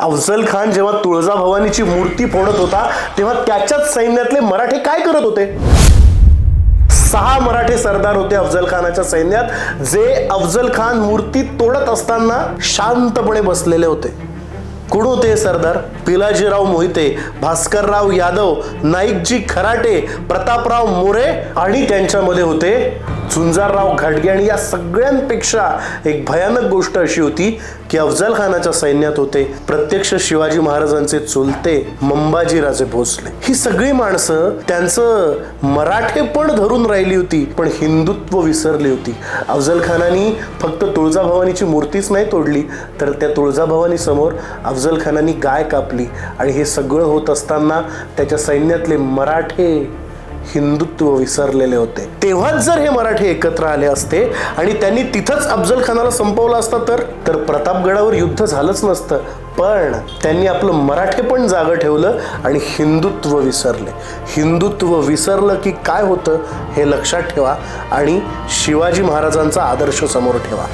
अफजल खान जेव्हा तुळजाभवानीची मूर्ती फोडत होता तेव्हा त्याच्याच सैन्यातले मराठे काय करत होते? सहा मराठे सरदार होते अफजल खानाच्या सैन्यात जे अफजल खान मूर्ती तोडत असताना शांतपणे बसलेले होते. कोण होते सरदार? पिलाजीराव मोहिते भास्करराव यादव नाईकजी खराटे प्रतापराव मोरे आणि त्यांच्यामध्ये होते झुंजारराव घाटगे आणि या सगळ्यांपेक्षा एक भयानक गोष्ट अशी होती की अफजल खानाच्या सैन्यात होते. प्रत्यक्ष शिवाजी महाराजांचे चुलते मंबाजीराजे भोसले. ही सगळी माणसं त्यांचं मराठे पण धरून राहिली होती पण हिंदुत्व विसरली होती. अफजल खानानी फक्त तुळजाभवानीची मूर्तीच नाही तोडली तर त्या तुळजाभवानी समोर अफजल खानानी गाय कापली. आणि हे सगळं होत असताना त्याच्या सैन्यातले मराठे हिंदुत्व विसरलेले होते. तेव्हाच जर हे मराठे एकत्र आले असते आणि त्यांनी तिथंच अफजल खानाला संपवलं असतं तर तर प्रतापगडावर युद्ध झालंच नसतं. पण त्यांनी आपलं मराठे पण जागं ठेवलं आणि हिंदुत्व विसरले. हिंदुत्व विसरलं की काय होतं हे लक्षात ठेवा आणि शिवाजी महाराजांचा आदर्श समोर ठेवा.